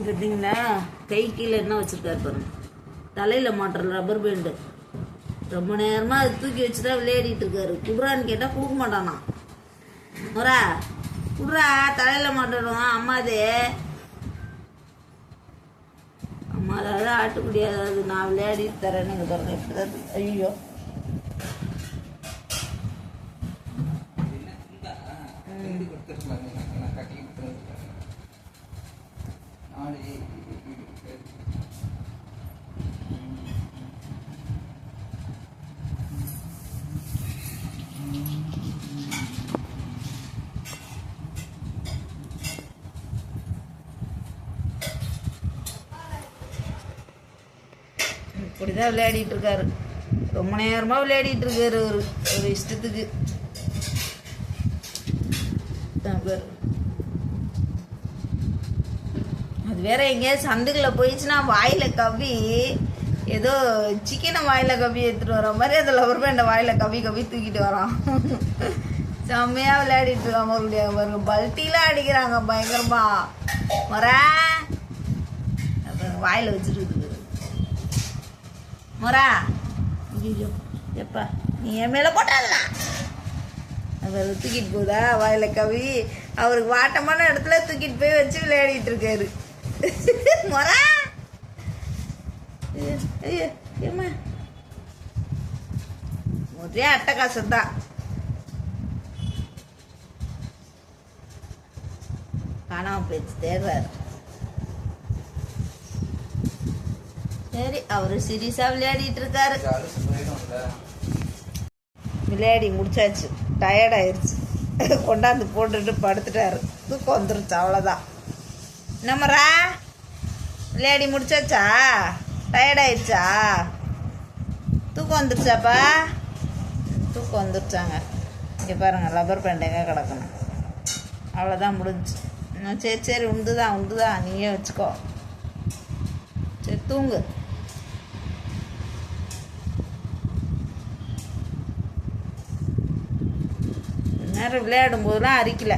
பார்த்தீங்களா கை கீழே என்ன வச்சுருக்காரு பாருங்க. தலையில் மாட்டுற ரப்பர் பேண்டு ரொம்ப நேரமாக அது தூக்கி வச்சு தான் விளையாடிட்டு இருக்காரு. குடுறான்னு கேட்டால் கொடுக்க மாட்டானா? முறா குடுறா தலையில் மாட்டணும். அம்மாது அம்மா அதாவது ஆட்டுக்குடி அதாவது நான் விளையாடி தரேன்னு பாருங்க. இப்படிதான் ஐயோ இப்படிதான் விளையாடிட்டு இருக்காரு. ரொம்ப நேரமா விளையாடிட்டு இருக்காரு ஒரு ஒரு இஷ்டத்துக்கு. அது வேற எங்கேயாவது சந்துக்குள்ள போயிடுச்சுன்னா வாயில கவ்வி ஏதோ சிக்கனை வாயில கவ்வி எடுத்துட்டு வர மாதிரி அந்த லவர் பேண்டை வாயில கவி கவி தூக்கிட்டு வரான். செம்மையா விளையாடிட்டு இருக்கான் மறுபடியும் பாருங்க. பல்ட்டிலாம் அடிக்கிறாங்க பயங்கரமா. வர வாயில வச்சுட்டு இருக்குது மொரா ஐயோ எப்பா நீ என் மேலே போட்டாதா அவர் தூக்கிட்டு போதா வாயில கவி. அவருக்கு வாட்டமான இடத்துல தூக்கிட்டு போய் வச்சு விளையாடிட்டு இருக்காரு. மொரா ஐயோ, ஐயோ ஏம்மா? ஒரே அட்டகாசம் தான் காணாம போயிடுச்சு தேடுறாரு. சரி அவரு சீரியஸா விளையாடிட்டு இருக்காரு விளையாடி முடிச்சாச்சு. டயர்ட் ஆயிருச்சு. கொண்டாந்து போட்டுட்டு படுத்துட்டாரு. தூக்கம் வந்துருச்சு அவ்வளோதான் என்னமரா விளையாடி முடிச்சாச்சா? டயர்ட் ஆயிடுச்சா தூக்கம் வந்துருச்சாப்பா? தூக்கம் வந்துருச்சாங்க. இங்கே பாருங்க லப்பர் பேண்ட் எங்கே கிடக்கணும் அவ்வளோதான் முடிஞ்சு சரி சரி உண்டுதான் உண்டுதான். நீயே வச்சுக்கோ. சரி தூங்கு. நேரம் விளையாடும் போதெல்லாம் அரிக்கலை.